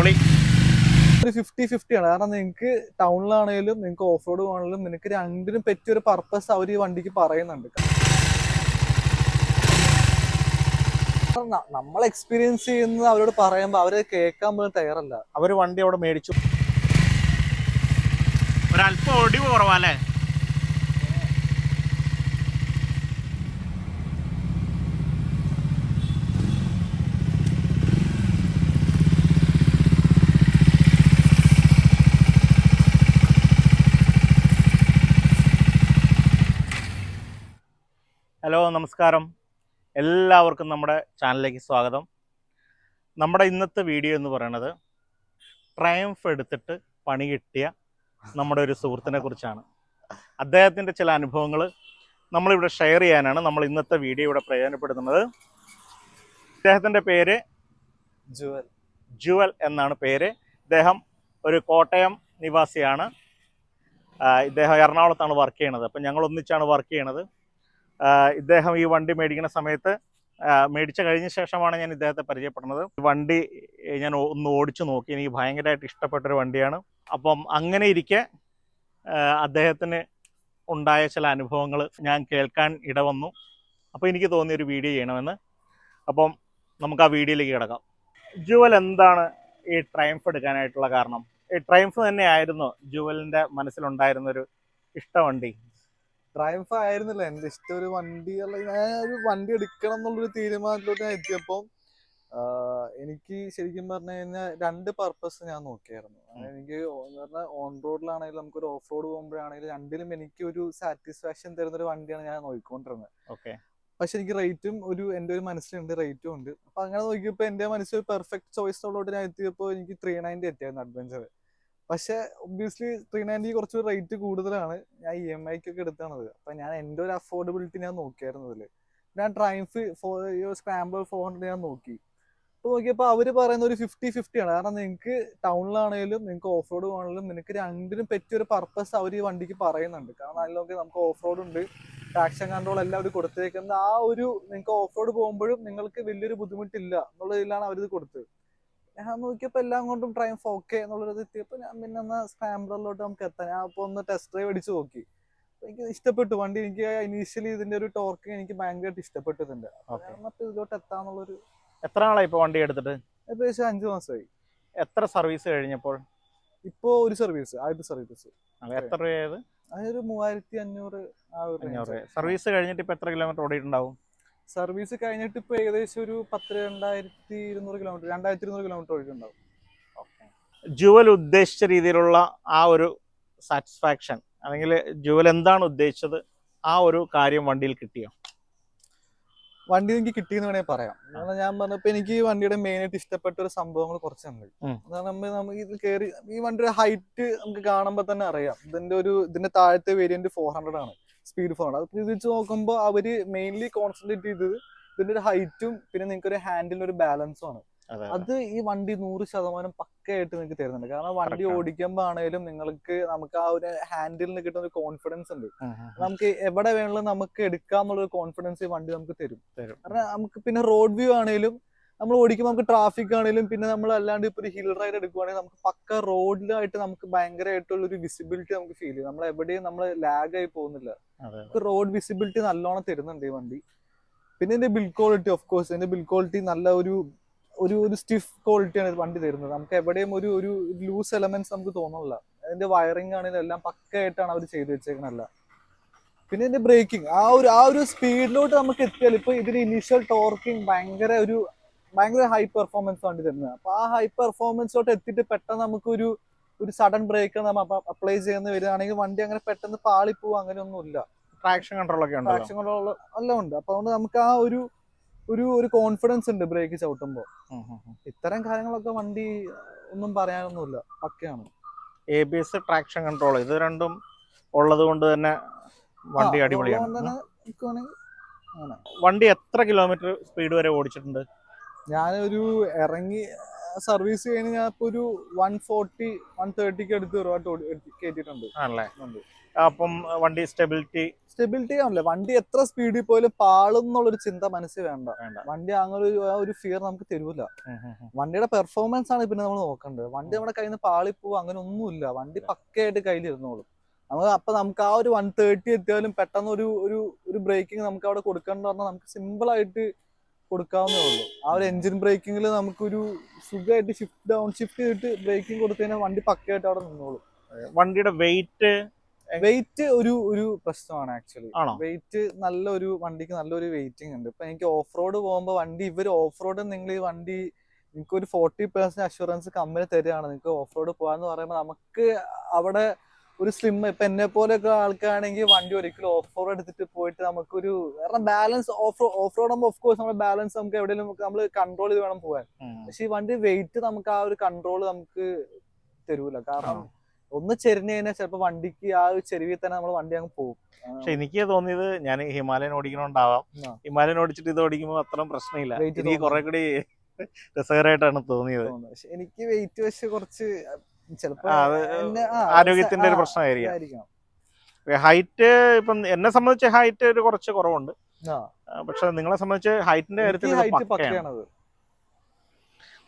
പൊളി ഒരു fifty fifty ആണ്. കാരണം നിങ്ങൾക്ക് ടൗണിലാണെങ്കിലും നിങ്ങൾക്ക് ഓഫ് റോഡ് പോകണമെങ്കിലും നിനക്ക് രണ്ടിനും പറ്റിയ ഒരു പർപ്പസ് അവർ ഈ വണ്ടിക്ക് പറയുന്നുണ്ട്. നമ്മൾ എക്സ്പീരിയൻസ് ചെയ്യുന്നത് അവരോട് പറയുമ്പോൾ അവരെ കേൾക്കാൻ പോലും തയ്യാറല്ല. അവർ വണ്ടി അവിടെ മേടിച്ചു. ഒരല്പം ഓടി കുറവല്ലേ നമസ്കാരം. എല്ലാവർക്കും നമ്മുടെ ചാനലിലേക്ക് സ്വാഗതം. നമ്മുടെ ഇന്നത്തെ വീഡിയോ എന്ന് പറയുന്നത് ട്രയംഫ് എടുത്തിട്ട് പണി കിട്ടിയ നമ്മുടെ ഒരു സുഹൃത്തിനെ കുറിച്ചാണ്. അദ്ദേഹത്തിന്റെ ചില അനുഭവങ്ങൾ നമ്മളിവിടെ ഷെയർ ചെയ്യാനാണ് നമ്മൾ ഇന്നത്തെ വീഡിയോ ഇവിടെ പ്രയോജനപ്പെടുത്തുന്നത്. ഇദ്ദേഹത്തിന്റെ പേര് ജുവൽ. ജുവൽ എന്നാണ് പേര്. ഇദ്ദേഹം ഒരു കോട്ടയം നിവാസിയാണ്. ഇദ്ദേഹം എറണാകുളത്താണ് വർക്ക് ചെയ്യണത് അപ്പം ഞങ്ങൾ ഒന്നിച്ചാണ് വർക്ക് ചെയ്യണത് ഇദ്ദേഹം ഈ വണ്ടി മേടിക്കുന്ന സമയത്ത് മേടിച്ച കഴിഞ്ഞ ശേഷമാണ് ഞാൻ ഇദ്ദേഹത്തെ പരിചയപ്പെടുന്നത്. വണ്ടി ഞാൻ ഒന്ന് ഓടിച്ചു നോക്കി. എനിക്ക് ഭയങ്കരമായിട്ട് ഇഷ്ടപ്പെട്ടൊരു വണ്ടിയാണ്. അപ്പം അങ്ങനെ ഇരിക്കെ അദ്ദേഹത്തിന് ഉണ്ടായ ചില അനുഭവങ്ങൾ ഞാൻ കേൾക്കാൻ ഇടവന്നു. അപ്പോൾ എനിക്ക് തോന്നിയ ഒരു വീഡിയോ ചെയ്യണമെന്ന്. അപ്പം നമുക്ക് ആ വീഡിയോയിലേക്ക് കിടക്കാം. ജുവൽ എന്താണ് ഈ ട്രയംഫ് എടുക്കാനായിട്ടുള്ള കാരണം? ഈ ട്രയംഫ് തന്നെയായിരുന്നു ജുവലിന്റെ മനസ്സിലുണ്ടായിരുന്നൊരു ഇഷ്ടവണ്ടി. ട്രയംഫ് ആയിരുന്നില്ല. എന്റെ ഇഷ്ടം ഒരു വണ്ടി അല്ല ഞാൻ ഒരു വണ്ടി എടുക്കണം എന്നുള്ളൊരു തീരുമാനത്തിലോട്ട് ഞാൻ എത്തിയപ്പോൾ എനിക്ക് ശരിക്കും പറഞ്ഞു കഴിഞ്ഞാൽ രണ്ട് പർപ്പസ് ഞാൻ നോക്കിയായിരുന്നു. എനിക്ക് പറഞ്ഞാൽ ഓൺ റോഡിലാണെങ്കിലും നമുക്കൊരു ഓഫ് റോഡ് പോകുമ്പോഴാണെങ്കിലും രണ്ടിലും എനിക്ക് ഒരു സാറ്റിസ്ഫാക്ഷൻ തരുന്ന ഒരു വണ്ടിയാണ് ഞാൻ നോക്കിക്കൊണ്ടിരുന്നത്. ഓക്കെ പക്ഷെ എനിക്ക് റേറ്റും ഒരു എന്റെ ഒരു മനസ്സിലുണ്ട് റേറ്റും ഉണ്ട്. അപ്പൊ അങ്ങനെ നോക്കിയപ്പോൾ എന്റെ മനസ്സിൽ പെർഫെക്റ്റ് ചോയ്സ് ഉള്ളോട്ട് ഞാൻ എത്തിയപ്പോൾ എനിക്ക് ത്രീ നയന്റി എത്തിയായിരുന്നു അഡ്വഞ്ചർ പക്ഷെ ഒബ്വിയസ്ലി ത്രീ നയന്റി കുറച്ച് റേറ്റ് കൂടുതലാണ്. ഞാൻ ഇ എം ഐക്കൊക്കെ എടുത്താണത് അപ്പൊ ഞാൻ എന്റെ ഒരു അഫോർഡബിലിറ്റി ഞാൻ നോക്കിയായിരുന്നു ഇതിൽ. ഞാൻ Triumph four scrambler four hundred ഞാൻ നോക്കി. അപ്പോൾ നോക്കിയപ്പോൾ അവർ പറയുന്ന ഒരു ഫിഫ്റ്റി ഫിഫ്റ്റി ആണ്. കാരണം നിങ്ങൾക്ക് ടൗണിലാണെങ്കിലും നിങ്ങൾക്ക് ഓഫ് റോഡ് പോകണമെങ്കിലും നിനക്ക് രണ്ടിനും പറ്റിയൊരു പർപ്പസ് അവർ ഈ വണ്ടിക്ക് പറയുന്നുണ്ട്. കാരണം അതിലൊക്കെ നമുക്ക് ഓഫ് റോഡ് ഉണ്ട്. ടാക്ഷൻ കൺട്രോൾ എല്ലാം അവർ കൊടുത്തേക്കുന്നത്. ആ ഒരു നിങ്ങൾക്ക് ഓഫ് റോഡ് പോകുമ്പോഴും നിങ്ങൾക്ക് വലിയൊരു ബുദ്ധിമുട്ടില്ല. എന്നുള്ള ഇതിലാണ് അവരിത് കൊടുത്തത്. നോക്കിയപ്പോൾ എല്ലാം കൊണ്ടും ട്രയംഫ് ഓക്കെ എന്നുള്ളത് എത്തിയപ്പോൾ ഞാൻ പിന്നെ ഒന്ന് സ്ക്രാമ്പിളറിലോട്ട് നമുക്ക് എത്താൻ. ഞാൻ അപ്പോൾ ഒന്ന് ടെസ്റ്റ് ഡ്രൈവ് അടിച്ച് നോക്കി. എനിക്ക് ഇഷ്ടപ്പെട്ടു. വണ്ടി എനിക്ക് ഇനീഷ്യലി ഇതിന്റെ ഒരു ടോർക്ക് എനിക്ക് ഭയങ്കരമായിട്ട് ഇഷ്ടപ്പെട്ടിട്ടുണ്ട് അപ്പൊ മറ്റേ ഇതിലോട്ട് എത്താന്നുള്ളൊരു എത്ര നാളായി ഇപ്പോൾ വണ്ടി എടുത്തിട്ട്? ഏകദേശം അഞ്ചു മാസമായി. എത്ര സർവീസ് കഴിഞ്ഞപ്പോൾ? ഇപ്പോ ഒരു സർവീസ് ആദ്യത്തെ സർവീസ് എത്ര രൂപയായത്? അതൊരു മൂവായിരത്തി അഞ്ഞൂറ് ആ ഒരു അഞ്ഞൂറ് സർവീസ് കഴിഞ്ഞിട്ട് ഇപ്പൊ എത്ര കിലോമീറ്റർ ഓടിയിട്ടുണ്ടാവും? സർവീസ് കഴിഞ്ഞിട്ട് ഇപ്പൊ ഏകദേശം ഒരു പത്ത് രണ്ടായിരത്തി ഇരുന്നൂറ് കിലോമീറ്റർ രണ്ടായിരത്തി ഇരുന്നൂറ് കിലോമീറ്റർ ഓടിയിട്ടുണ്ടാവും. ജുവൽ ഉദ്ദേശിച്ച രീതിയിലുള്ള ആ ഒരു സാറ്റിസ്ഫാക്ഷൻ അല്ലെങ്കിൽ ജുവൽ എന്താണ് ഉദ്ദേശിച്ചത്? ആ ഒരു കാര്യം വണ്ടിയിൽ കിട്ടിയോ? വണ്ടി എനിക്ക് കിട്ടിയെന്ന് വേണമെങ്കിൽ പറയാം. കാരണം ഞാൻ പറഞ്ഞപ്പോ എനിക്ക് വണ്ടിയുടെ മെയിൻ ആയിട്ട് ഇഷ്ടപ്പെട്ട ഒരു സംഭവങ്ങൾ കുറച്ചുണ്ട് നമ്മൾ നമുക്ക് ഇത് കയറി ഈ വണ്ടിയുടെ ഹൈറ്റ് നമുക്ക് കാണുമ്പോൾ തന്നെ അറിയാം. ഇതിന്റെ ഒരു ഇതിന്റെ താഴത്തെ വേരിയന്റ് ഫോർ ഹൺഡ്രഡ് ആണ്. സ്പീഡ് ഫോൺ ഹൺഡ്രഡ് അത് വെച്ച് നോക്കുമ്പോൾ അവർ മെയിൻലി കോൺസെൻട്രേറ്റ് ചെയ്തത് ഇതിന്റെ ഒരു ഹൈറ്റും പിന്നെ നിങ്ങൾക്ക് ഒരു ഹാൻഡിൽ ഒരു ബാലൻസും ആണ്. അത് ഈ വണ്ടി നൂറ് ശതമാനം പക്കയായിട്ട് നിങ്ങൾക്ക് തരുന്നുണ്ട്. കാരണം വണ്ടി ഓടിക്കുമ്പോ ഓടിക്കുമ്പോൾ ആണെങ്കിലും നിങ്ങൾക്ക് നമുക്ക് ആ ഒരു ഹാൻഡിലിന് കിട്ടുന്ന ഒരു കോൺഫിഡൻസ് ഉണ്ട്. നമുക്ക് എവിടെ വേണമെങ്കിലും നമുക്ക് എടുക്കാന്നുള്ള ഒരു കോൺഫിഡൻസ് ഈ വണ്ടി നമുക്ക് തരും. കാരണം നമുക്ക് പിന്നെ റോഡ് വ്യൂ ആണെങ്കിലും നമ്മൾ ഓടിക്കുമ്പോൾ നമുക്ക് ട്രാഫിക് ആണെങ്കിലും പിന്നെ നമ്മൾ അല്ലാണ്ട് ഇപ്പൊ ഒരു ഹിൽ റൈഡ് എടുക്കുവാണെങ്കിൽ നമുക്ക് പക്ക റോഡിലായിട്ട് നമുക്ക് ഭയങ്കരമായിട്ടുള്ള ഒരു വിസിബിലിറ്റി നമുക്ക് ഫീൽ ചെയ്യും. നമ്മൾ എവിടെയും നമ്മൾ ലാഗ് ആയി പോകുന്നില്ല. നമുക്ക് റോഡ് വിസിബിലിറ്റി നല്ലോണം തരുന്നുണ്ട് ഈ വണ്ടി. പിന്നെ ഇതിന്റെ ബിൽഡ് ക്വാളിറ്റി ഓഫ് കോഴ്സ് ഇതിന്റെ ബിൽഡ് ക്വാളിറ്റി നല്ല ഒരു ഒരു ഒരു സ്റ്റിഫ് ക്വാളിറ്റിയാണ് വണ്ടി തരുന്നത്. നമുക്ക് എവിടെയും ഒരു ഒരു ലൂസ് എലമെന്റ്സ് നമുക്ക് തോന്നുന്നില്ല അതിന്റെ വയറിംഗ് ആണെങ്കിലും എല്ലാം പക്കയായിട്ടാണ് അവർ ചെയ്തു വെച്ചേക്കണല്ല പിന്നെ ഇതിന്റെ ബ്രേക്കിംഗ് ആ ഒരു ആ ഒരു സ്പീഡിലോട്ട് നമുക്ക് എത്തിയാൽ ഇപ്പൊ ഇതിന് ഇനീഷ്യൽ ടോർക്കിംഗ് ഭയങ്കര ഒരു ഭയങ്കര ഹൈ പെർഫോമൻസ് വണ്ടി തരുന്നത്. അപ്പൊ ആ ഹൈ പെർഫോമൻസിലോട്ട് എത്തിയിട്ട് പെട്ടെന്ന് നമുക്കൊരു ഒരു സഡൻ ബ്രേക്ക് നമ്മൾ അപ്ലൈ ചെയ്യുന്ന വരികയാണെങ്കിൽ വണ്ടി അങ്ങനെ പെട്ടെന്ന് പാളി പാളിപ്പോവും അങ്ങനെയൊന്നുമില്ല. ട്രാക്ഷൻ കൺട്രോൾ ഒക്കെ ഉണ്ടല്ലോ. ട്രാക്ഷൻ കൺട്രോൾ എല്ലാം ഉണ്ട്. അപ്പൊ അതുകൊണ്ട് നമുക്ക് ആ ഒരു ഒരു ഒരു കോൺഫിഡൻസ് ഉണ്ട് ബ്രേക്ക് ചവിട്ടുമ്പോൾ. ഇത്തരം കാര്യങ്ങളൊക്കെ വണ്ടി ഒന്നും പറയാനൊന്നുമില്ല. പക്കയാണ്. A B S traction control ഇത് രണ്ടും ഉള്ളത് കൊണ്ട് തന്നെ വണ്ടി അടിപൊളിയാണ്. വണ്ടി എത്ര കിലോമീറ്റർ സ്പീഡ് വരെ ഓടിച്ചിട്ടുണ്ട്? ഞാനൊരു ഇറങ്ങി സർവീസ് കഴിഞ്ഞ് ഞാൻ ഇപ്പൊ ഒരു വൺ ഫോർട്ടി വൺ തേർട്ടിക്ക് അടുത്ത് കയറ്റിയിട്ടുണ്ട് ആണല്ലേ? അപ്പം വണ്ടി സ്റ്റെബിലിറ്റി സ്റ്റെബിലിറ്റി ആണല്ലേ വണ്ടി എത്ര സ്പീഡിൽ പോയാലും പാളും എന്നുള്ളൊരു ചിന്ത മനസ്സിൽ വേണ്ട. വേണ്ട. അങ്ങനെ ഒരു ആ ഒരു ഫിയർ നമുക്ക് തരൂല. വണ്ടിയുടെ പെർഫോമൻസ് ആണ് പിന്നെ നമ്മൾ നോക്കേണ്ടത്. വണ്ടി നമ്മുടെ കയ്യിൽ നിന്ന് പാളി പാളിപ്പോ അങ്ങനെ ഒന്നുമില്ല. വണ്ടി പക്കയായിട്ട് കയ്യിലിരുന്നോളും. നമുക്ക് അപ്പൊ നമുക്ക് ആ ഒരു വൺ തേർട്ടി എത്തിയാലും പെട്ടെന്ന് ഒരു ഒരു ഒരു ബ്രേക്കിംഗ് നമുക്ക് അവിടെ കൊടുക്കണ്ട പറഞ്ഞാൽ നമുക്ക് സിമ്പിൾ ആയിട്ട് കൊടുക്കാവുന്നേ ഉള്ളൂ. ആ ഒരു എഞ്ചിൻ ബ്രേക്കിങ്ങിൽ നമുക്കൊരു സുഖമായിട്ട് ഷിഫ്റ്റ് ഡൗൺ ഷിഫ്റ്റ് ചെയ്തിട്ട് ബ്രേക്കിംഗ് കൊടുത്തു കഴിഞ്ഞാൽ വണ്ടി പക്കയായിട്ട് അവിടെ നിന്നോളൂ. വണ്ടിയുടെ വെയിറ്റ് വെയിറ്റ് ഒരു ഒരു പ്രശ്നമാണ് ആക്ച്വലി? വെയിറ്റ് നല്ലൊരു വണ്ടിക്ക് നല്ലൊരു വെയിറ്റിംഗ് ഉണ്ട്. ഇപ്പൊ എനിക്ക് ഓഫ് റോഡ് പോകുമ്പോൾ വണ്ടി ഇവർ ഓഫ് റോഡ് നിങ്ങൾ ഈ വണ്ടി നിങ്ങൾക്ക് ഒരു ഫോർട്ടി പെർസെന്റ് അഷുറൻസ് കമ്പനി തരികയാണ് നിങ്ങൾക്ക് ഓഫ് റോഡ് പോകാന്ന് പറയുമ്പോൾ നമുക്ക് അവിടെ ഒരു സ്ലിം ഇപ്പൊ എന്നെ പോലെയൊക്കെ ആൾക്കാണെങ്കിൽ വണ്ടി ഒരിക്കലും ഓഫ് റോഡ് എടുത്തിട്ട് പോയിട്ട് നമുക്കൊരു കാരണം ബാലൻസ് ഓഫ് ഓഫ് റോഡ് ആകുമ്പോൾ ഓഫ് കോഴ്സ് നമ്മുടെ ബാലൻസ് നമുക്ക് എവിടെയെങ്കിലും നമ്മൾ കൺട്രോൾ ചെയ്ത് വേണം പോകാൻ. പക്ഷെ ഈ വണ്ടി വെയിറ്റ് നമുക്ക് ആ ഒരു കൺട്രോൾ നമുക്ക് തരൂല. കാരണം ഒന്ന് ചെരിഞ്ഞു കഴിഞ്ഞാൽ ചിലപ്പോ വണ്ടിക്ക് ആ ഒരു ചെരുവിൽ തന്നെ നമ്മൾ വണ്ടി അങ്ങ് പോകും. പക്ഷെ എനിക്ക് തോന്നിയത് ഞാൻ ഹിമാലയൻ ഓടിക്കണോണ്ടാവാം. ഹിമാലയൻ ഓടിച്ചിട്ട് ഇത് ഓടിക്കുമ്പോൾ അത്രയും പ്രശ്നമില്ല. എനിക്ക് കുറെ കൂടി രസകരമായിട്ടാണ് തോന്നിയത്. എനിക്ക് വെയിറ്റ് വെച്ച് കുറച്ച് ആരോഗ്യത്തിന്റെ ഒരു പ്രശ്നമായിരിക്കാം. ഹൈറ്റ് ഇപ്പം എന്നെ സംബന്ധിച്ച് ഹൈറ്റ് ഒരു കുറച്ച് കുറവുണ്ട്. പക്ഷെ നിങ്ങളെ സംബന്ധിച്ച് ഹൈറ്റിന്റെ കാര്യത്തിൽ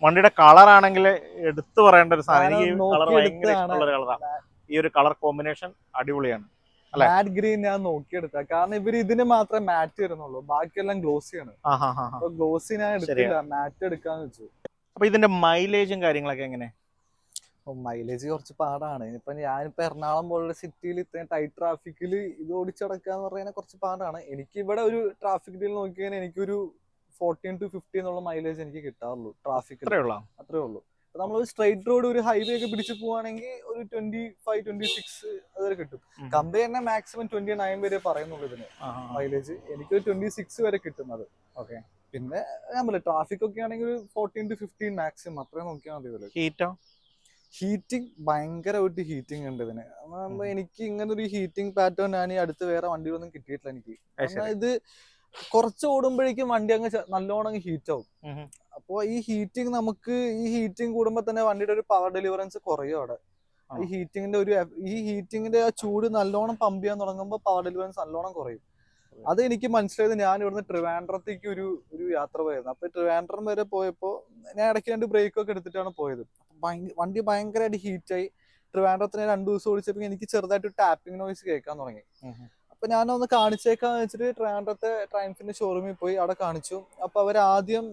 വണ്ടിയുടെ കളർ ആണെങ്കിൽ എടുത്തു പറയേണ്ട ഒരു സാധനം. എനിക്ക് കളർ ഭയങ്കര. ഇഷ്ടമുള്ള ഒരു കളറാണ് ഈ ഒരു കളർ കോമ്പിനേഷൻ അടിപൊളിയാണ്? മാറ്റ് ഗ്രീൻ ഞാൻ നോക്കിയെടുത്ത കാരണം ഇവർ ഇതിന് മാത്രമേ മാറ്റ് വരുന്നുള്ളൂ. ബാക്കിയെല്ലാം ഗ്ലോസിയാണ് ഗ്ലോസി ഞാൻ എടുത്തില്ല. മാറ്റ് എടുക്കാന്ന് വെച്ചു. അപ്പൊ ഇതിന്റെ മൈലേജും കാര്യങ്ങളൊക്കെ എങ്ങനെ മൈലേജ് കുറച്ച് പാടാണ്. ഇനിയിപ്പൊ ഞാനിപ്പോ എറണാകുളം പോലുള്ള സിറ്റിയിൽ ഇത്രയും ടൈറ്റ് ട്രാഫിക്കിൽ ഇത് ഓടിച്ചടക്കാന്ന് പറഞ്ഞാൽ കുറച്ച് പാടാണ്. എനിക്ക് ഇവിടെ ഒരു ട്രാഫിക് ഡീൽ നോക്കിയാൽ എനിക്കൊരു ഫോർട്ടീൻ ടു ഫിഫ്റ്റി എന്നുള്ള മൈലേജ് എനിക്ക് കിട്ടാറുള്ളൂ ട്രാഫിക് അത്രേ ഉള്ളൂ. അപ്പൊ നമ്മൾ സ്ട്രൈറ്റ് റോഡ് ഒരു ഹൈവേ ഒക്കെ പിടിച്ച് പോവാണെങ്കിൽ ഒരു ട്വന്റി ഫൈവ് ട്വന്റി സിക്സ് അതുവരെ കിട്ടും. കമ്പനി തന്നെ മാക്സിമം ട്വന്റി നയൻ വരെ പറയുന്നുള്ളൂ ഇതിന് മൈലേജ് എനിക്ക് ഒരു ട്വന്റി സിക്സ് വരെ കിട്ടുന്നത് ഓക്കെ. പിന്നെ ഞാൻ പറയാം ട്രാഫിക് ഒക്കെ ആണെങ്കിൽ ഒരു ഫോർട്ടീൻ ടു ഫിഫ്റ്റീൻ മാക്സിമം അത്രയും നോക്കിയാൽ മതി ഹീറ്റോ ഹീറ്റിംഗ് ഭയങ്കരമായിട്ട് ഹീറ്റിംഗ് ഉണ്ട് ഇതിന്. എനിക്ക് ഇങ്ങനെ ഒരു ഹീറ്റിംഗ് പാറ്റേൺ ഞാൻ ഈ അടുത്ത് വേറെ വണ്ടികളൊന്നും കിട്ടിയിട്ടില്ല എനിക്ക്. ഇത് കുറച്ച് ഓടുമ്പോഴേക്കും വണ്ടി അങ്ങ് നല്ലോണം ഹീറ്റ് ആവും. അപ്പോൾ ഈ ഹീറ്റിംഗ് നമുക്ക് ഈ ഹീറ്റിംഗ് കൂടുമ്പോ തന്നെ വണ്ടിയുടെ ഒരു പവർ ഡെലിവറൻസ് കുറയും അവിടെ. ഈ ഹീറ്റിംഗിന്റെ ഒരു ഈ ഹീറ്റിംഗിന്റെ ആ ചൂട് നല്ലോണം പമ്പ് ചെയ്യാൻ തുടങ്ങുമ്പോൾ പവർ ഡെലിവറൻസ് നല്ലോണം കുറയും. അത്. എനിക്ക് മനസ്സിലായത് ഞാൻ ഇവിടുന്ന് ട്രിവാൻഡ്രത്തേക്ക് ഒരു ഒരു യാത്ര പോയിരുന്നു. അപ്പൊ ട്രിവാൻഡ്രം വരെ പോയപ്പോ ഞാൻ ഇടയ്ക്ക് രണ്ട് ബ്രേക്ക് ഒക്കെ എടുത്തിട്ടാണ് പോയത്. വണ്ടി ഭയങ്കരമായിട്ട് ഹീറ്റായി. ട്രിവാൻഡ്രത്തിന് രണ്ടു ദിവസം ഓടിച്ചപ്പോൾ എനിക്ക് ചെറുതായിട്ട് ടാപ്പിംഗ് നോയ്സ് കേൾക്കാൻ തുടങ്ങി. അപ്പൊ ഞാനൊന്ന് കാണിച്ചേക്കാന്ന് വെച്ചിട്ട് ട്രിവാൻഡ്രത്തെ ട്രയംഫിന്റെ ഷോറൂമിൽ പോയി അവിടെ കാണിച്ചു. അപ്പൊ അവർ ആദ്യം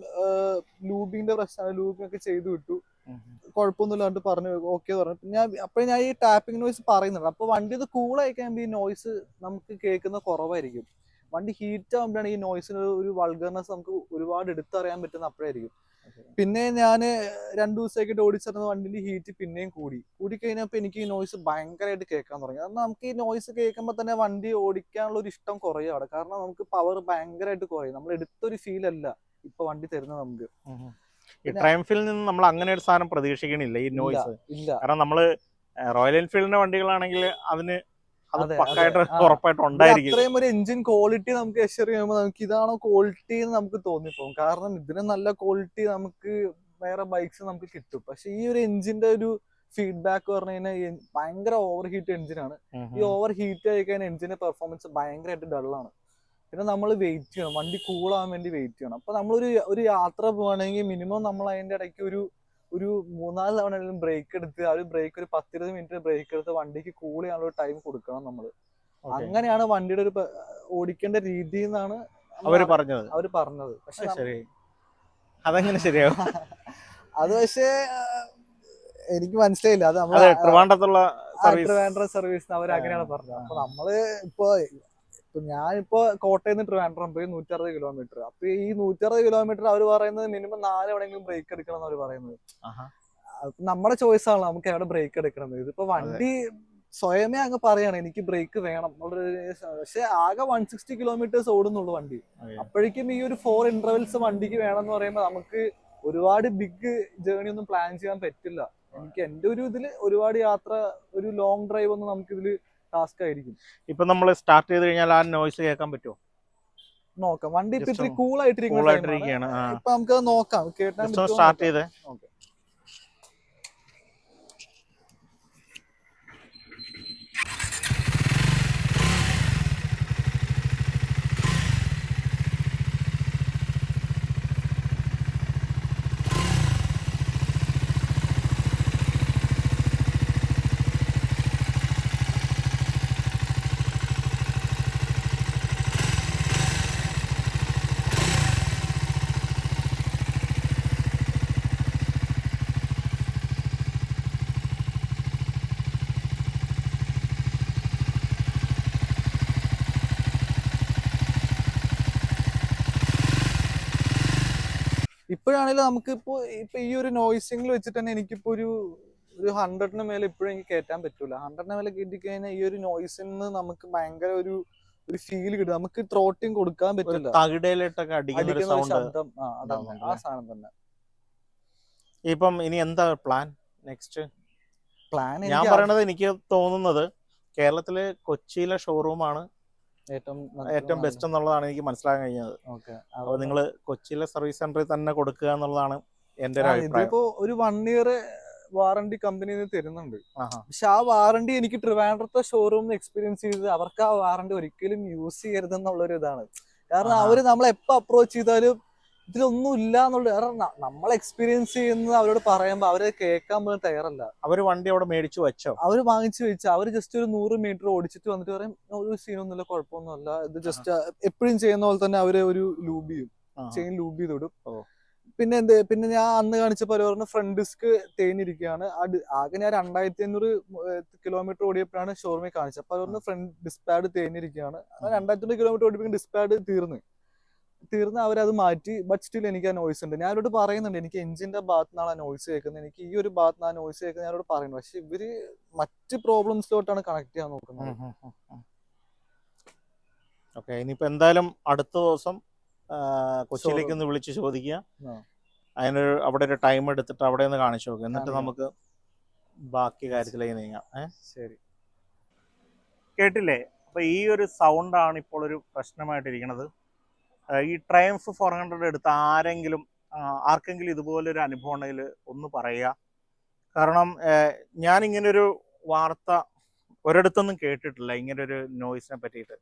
ലൂബിന്റെ പ്രശ്നമാണ് ലൂബിംഗ് ഒക്കെ ചെയ്തു വിട്ടു. കുഴപ്പമൊന്നുമില്ലാണ്ട് പറഞ്ഞു ഓക്കെ പറഞ്ഞു ഞാൻ അപ്പൊ ഞാൻ ഈ ടാപ്പിംഗ് നോയ്സ് പറയുന്നുണ്ട്. അപ്പൊ വണ്ടി ഇത് കൂളായി കഴിയുമ്പോൾ ഈ നോയ്സ് നമുക്ക് കേൾക്കുന്ന കുറവായിരിക്കും. വണ്ടി ഹീറ്റ് ആകുമ്പോഴാണ് ഈ നോയ്സിന് ഒരു വൾഗർനെസ് നമുക്ക് ഒരുപാട് എടുത്തറിയാൻ പറ്റുന്ന അപ്പോഴായിരിക്കും. പിന്നെ ഞാൻ രണ്ടു ദിവസമായിട്ട് ഓടിച്ചിരുന്ന വണ്ടിന്റെ ഹീറ്റ് പിന്നെയും കൂടി. കൂടി കഴിഞ്ഞപ്പോൾ എനിക്ക് ഈ നോയ്സ് ഭയങ്കരമായിട്ട് കേൾക്കാൻ തുടങ്ങി. കാരണം നമുക്ക് ഈ നോയ്സ് കേൾക്കുമ്പോൾ തന്നെ വണ്ടി ഓടിക്കാനുള്ള ഒരു ഇഷ്ടം കുറയും അവിടെ കാരണം നമുക്ക് പവർ ഭയങ്കരമായിട്ട് കുറയും. നമ്മൾ എടുത്തൊരു ഫീൽ അല്ല ഇപ്പൊ വണ്ടി തരുന്നത് നമുക്ക്. ഈ നിന്ന് നമ്മൾ അങ്ങനെ ഒരു സാധനം പ്രതീക്ഷിക്കണില്ല ഈ നോയ്സ് ഇല്ല. കാരണം നമ്മൾ റോയൽ എൻഫീൽഡിന്റെ വണ്ടികളാണെങ്കിൽ അതിന് അത് പക്കായിട്ട് ഉറപ്പായിട്ട് ഉണ്ടായിരിക്കും. അത്രയും ഒരു എഞ്ചിൻ ക്വാളിറ്റി നമുക്ക് എഷർ ചെയ്യുമ്പോൾ നമുക്ക് ഇതാണോ ക്വാളിറ്റി എന്ന് നമുക്ക് തോന്നിപ്പോകും. കാരണം ഇതിന് നല്ല ക്വാളിറ്റി നമുക്ക് വേറെ ബൈക്സ് നമുക്ക് കിട്ടും. പക്ഷെ ഈ ഒരു എഞ്ചിന്റെ ഒരു ഫീഡ്ബാക്ക് പറഞ്ഞു കഴിഞ്ഞാൽ ഭയങ്കര ഓവർ ഹീറ്റ് എഞ്ചിനാണ് ഈ. ഓവർ ഹീറ്റ് ആയി കഴിഞ്ഞാൽ എഞ്ചിന്റെ പെർഫോമൻസ് ഭയങ്കരമായിട്ട് ഡള്ളാണ് പിന്നെ നമ്മൾ വെയിറ്റ് ചെയ്യണം. വണ്ടി ആവാൻ വേണ്ടി വെയിറ്റ് ചെയ്യണം. അപ്പൊ നമ്മളൊരു ഒരു യാത്ര പോവാണെങ്കിൽ മിനിമം നമ്മൾ അതിന്റെ ഇടയ്ക്ക് ഒരു ഒരു മൂന്നാൽ തവണ ബ്രേക്ക് എടുത്ത് ആ ഒരു ബ്രേക്ക് ഒരു പത്തിരുപത് മിനിറ്റ് ബ്രേക്ക് എടുത്ത് വണ്ടിക്ക് കൂൾ ചെയ്യാനുള്ള ടൈം കൊടുക്കണം നമ്മൾ അങ്ങനെയാണ് വണ്ടിയുടെ ഒരു ഓടിക്കേണ്ട രീതി എന്നാണ് അവർ പറഞ്ഞത്. അവർ പറഞ്ഞത്. പക്ഷെ അതെങ്ങനെ ശരിയാവും? അത് പക്ഷേ എനിക്ക് മനസ്സിലായില്ല. അത് നമ്മൾ സർവീസ് അവർ അങ്ങനെയാണ് പറഞ്ഞത്. അപ്പൊ നമ്മൾ ഇപ്പൊ ഇപ്പൊ ഞാനിപ്പോ കോട്ടയം നിന്ന് ട്രിവാൻഡ്രം പോയി നൂറ്ററുപത് കിലോമീറ്റർ അപ്പൊ ഈ നൂറ്ററുപത് കിലോമീറ്റർ അവർ പറയുന്നത് മിനിമം നാല് എവിടെയെങ്കിലും ബ്രേക്ക് എടുക്കണം എന്ന് അവർ പറയുന്നത്. നമ്മുടെ ചോയ്സ് ആണ് നമുക്ക് എവിടെ ബ്രേക്ക് എടുക്കണം. ഇതിപ്പോ വണ്ടി സ്വയമേ അങ്ങ് പറയാണ് എനിക്ക് ബ്രേക്ക് വേണം. പക്ഷെ ആകെ വൺ സിക്സ്റ്റി കിലോമീറ്റേഴ്സ് ഓടുന്നുള്ളൂ വണ്ടി. അപ്പോഴേക്കും ഈ ഒരു ഫോർ ഇന്റർവെൽസ് വണ്ടിക്ക് വേണം എന്ന് പറയുമ്പോൾ നമുക്ക് ഒരുപാട് ബിഗ് ജേർണി ഒന്നും പ്ലാൻ ചെയ്യാൻ പറ്റില്ല. എനിക്ക് എന്റെ ഒരു ഇതിൽ ഒരുപാട് യാത്ര ഒരു ലോങ് ഡ്രൈവ് ഒന്നും നമുക്ക് ഇതിൽ ടാസ്ക് ആയിരിക്കും. ഇപ്പൊ നമ്മൾ സ്റ്റാർട്ട് ചെയ്ത് കഴിഞ്ഞാൽ ആ നോയ്സ് കേൾക്കാൻ പറ്റുമോ നോക്കാം. വണ്ടി ഇപ്പൊ ഇത്തിരി കൂൾ ആയിട്ടിരിക്കുകയാണ്. ഇപ്പൊ നമുക്ക് നോക്കാം. കേട്ടാ സ്റ്റാർട്ട് ചെയ്തേ. ഓക്കെ ഇപ്പോഴാണെങ്കിലും നമുക്കിപ്പോ ഇപ്പൊ ഈ ഒരു നോയ്സിംഗിൽ വെച്ചിട്ട് തന്നെ എനിക്കിപ്പോ ഒരു ഒരു ഹൺഡ്രഡിന് മേലെ ഇപ്പോഴും എനിക്ക് കയറ്റാൻ പറ്റൂല. ഹൺഡ്രഡിന് മേലെ കയറ്റി കഴിഞ്ഞാൽ ഈ ഒരു നോയ്സിൽ നിന്ന് നമുക്ക് ഭയങ്കര ഒരു ഒരു ഫീൽ കിട്ടും. നമുക്ക് ത്രോട്ടിങ് കൊടുക്കാൻ പറ്റില്ല തകിടയിലിട്ടൊക്കെ അടിക്കുന്ന ശബ്ദം. ആ സാധനം തന്നെ. ഇപ്പം ഇനി എന്താ പ്ലാൻ നെക്സ്റ്റ് പ്ലാൻ ഞാൻ പറയണത് എനിക്ക് തോന്നുന്നത് കേരളത്തിലെ കൊച്ചിയിലെ ഷോറൂമാണ് ഏറ്റവും ഏറ്റവും ബെസ്റ്റ് എന്നുള്ളതാണ് എനിക്ക് മനസ്സിലാക്കാൻ കഴിഞ്ഞത്. അപ്പൊ അപ്പോൾ നിങ്ങൾ കൊച്ചിയിലെ സർവീസ് സെന്ററിൽ തന്നെ കൊടുക്കുക എന്നുള്ളതാണ് എന്റെ ഒരു അഭിപ്രായം. ഇതിപ്പോ ഒരു വൺ ഇയർ വാറണ്ടി കമ്പനി തരുന്നുണ്ട്. ആഹാ. പക്ഷെ ആ വാറണ്ടി എനിക്ക് ട്രിവാൻഡ്രത്തെ ഷോറൂമിൽ എക്സ്പീരിയൻസ് ചെയ്ത് അവർക്ക് ആ വാറണ്ടി ഒരിക്കലും യൂസ് ചെയ്യരുത് എന്നുള്ളൊരു ഇതാണ് കാരണം. അവർ നമ്മളെ എപ്പോ അപ്രോച്ച് ചെയ്താലും ഇതിലൊന്നും ഇല്ല ന- നമ്മൾ എക്സ്പീരിയൻസ് ചെയ്യുന്നത് അവരോട് പറയുമ്പോൾ അവരെ കേൾക്കാൻ പോലും തയ്യാറല്ല. അവർ വണ്ടി അവിടെ മേടിച്ചു വെച്ചോ? അവർ വാങ്ങിച്ചു വെച്ച അവർ ജസ്റ്റ് ഒരു നൂറ് മീറ്റർ ഓടിച്ചിട്ട് വന്നിട്ട് പറയും ഒരു സീനൊന്നുമില്ല കുഴപ്പമൊന്നുമില്ല. ഇത് ജസ്റ്റ് എപ്പോഴും ചെയ്യുന്ന പോലെ തന്നെ അവർ ഒരു ലൂബ് ചെയ്യും. ചെയിൻ ലൂബ് ചെയ്ത് വിടും പിന്നെ എന്ത് പിന്നെ ഞാൻ അന്ന് കാണിച്ചപ്പോൾ അവർ പറഞ്ഞു ഫ്രണ്ട് ഡിസ്ക് തേഞ്ഞിരിക്കുകയാണ് ആകെ ഞാൻ രണ്ടായിരത്തി അഞ്ഞൂറ് കിലോമീറ്റർ ഓടിയപ്പോഴാണ് ഷോറൂമിൽ കാണിച്ചത്. അപ്പൊ അവർ പറഞ്ഞു ഫ്രണ്ട് ഡിസ്പാഡ് തേഞ്ഞിരിക്കുകയാണ്. രണ്ടായിരത്തി അഞ്ഞൂറ് കിലോമീറ്റർ ഓടിയപ്പോൾ ഡിസ്പാഡ് തീർന്ന്. തീർന്ന് അവരത് മാറ്റി ബട്ട് സ്റ്റിൽ എനിക്ക് ആ നോയ്സ് ഉണ്ട്. ഞാൻ അവരോട് പറയുന്നുണ്ട് എനിക്ക് എഞ്ചിന്റെ ഭാഗത്ത് നിന്നാണ് ആ നോയ്സ് കേൾക്കുന്നത്. എനിക്ക് ഈ ഒരു ഭാഗത്ത് നിന്ന് ആ നോയ്സ് കേൾക്കുന്നത് ഞാൻ അവരോട് പറയുന്നു. പക്ഷെ ഇവർ മറ്റ് പ്രോബ്ലംസിലോട്ടാണ് കണക്ട് ചെയ്യാൻ നോക്കുന്നത്. ഓക്കെ ഇനിയിപ്പോ എന്തായാലും അടുത്ത ദിവസം കൊച്ചിയിലേക്ക് ഒന്ന് വിളിച്ച് ചോദിക്കുക. അതിനൊരു അവിടെ ഒരു ടൈം എടുത്തിട്ട് അവിടെ ഒന്ന് കാണിച്ചു നോക്കുക എന്നിട്ട് നമുക്ക് ബാക്കി കാര്യത്തിലേക്ക് നീങ്ങാം? ശരി. കേട്ടില്ലേ? അപ്പൊ ഈ ഒരു സൗണ്ടാണ് ഇപ്പോൾ ഒരു പ്രശ്നമായിട്ടിരിക്കുന്നത് ഈ ട്രയംഫ് ഫോർ ഹൺഡ്രഡ് എടുത്ത് ആരെങ്കിലും ആർക്കെങ്കിലും ഇതുപോലൊരു അനുഭവം ഉണ്ടെങ്കിൽ ഒന്ന് പറയുക. കാരണം ഞാൻ ഇങ്ങനൊരു വാർത്ത ഒരിടത്തൊന്നും കേട്ടിട്ടില്ല ഇങ്ങനൊരു നോയ്സിനെ പറ്റിയിട്ട്.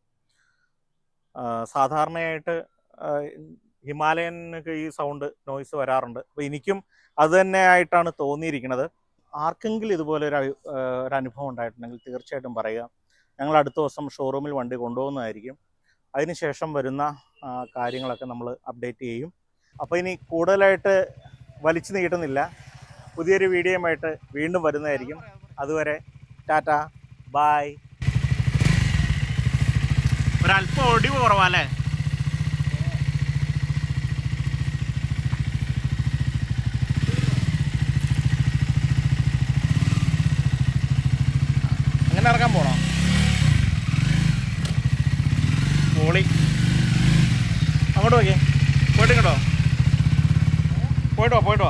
സാധാരണയായിട്ട് ഹിമാലയനൊക്കെ ഈ സൗണ്ട് നോയ്സ് വരാറുണ്ട്. അപ്പോൾ എനിക്കും അത് തന്നെ ആയിട്ടാണ് തോന്നിയിരിക്കുന്നത്. ആർക്കെങ്കിലും ഇതുപോലെ ഒരു ഒരു അനുഭവം ഉണ്ടായിട്ടുണ്ടെങ്കിൽ തീർച്ചയായിട്ടും പറയുക. ഞങ്ങൾ അടുത്ത ദിവസം ഷോറൂമിൽ വണ്ടി കൊണ്ടുപോകുന്നതായിരിക്കും. അതിനുശേഷം വരുന്ന കാര്യങ്ങളൊക്കെ നമ്മൾ അപ്ഡേറ്റ് ചെയ്യും. അപ്പോൾ ഇനി കൂടുതലായിട്ട് വലിച്ചു നീട്ടുന്നില്ല. പുതിയൊരു വീഡിയോയുമായിട്ട് വീണ്ടും വരുന്നതായിരിക്കും. അതുവരെ ടാറ്റ ബായ്. ഒരല്പം ഒടിവ് കുറവല്ലേ അങ്ങനെ ഇറങ്ങാൻ പോണോ? പോളി. അങ്ങോട്ട് നോക്കിയേ. പോയിട്ട് ഇങ്ങോട്ടോ പോയിട്ടോ പോയിട്ട്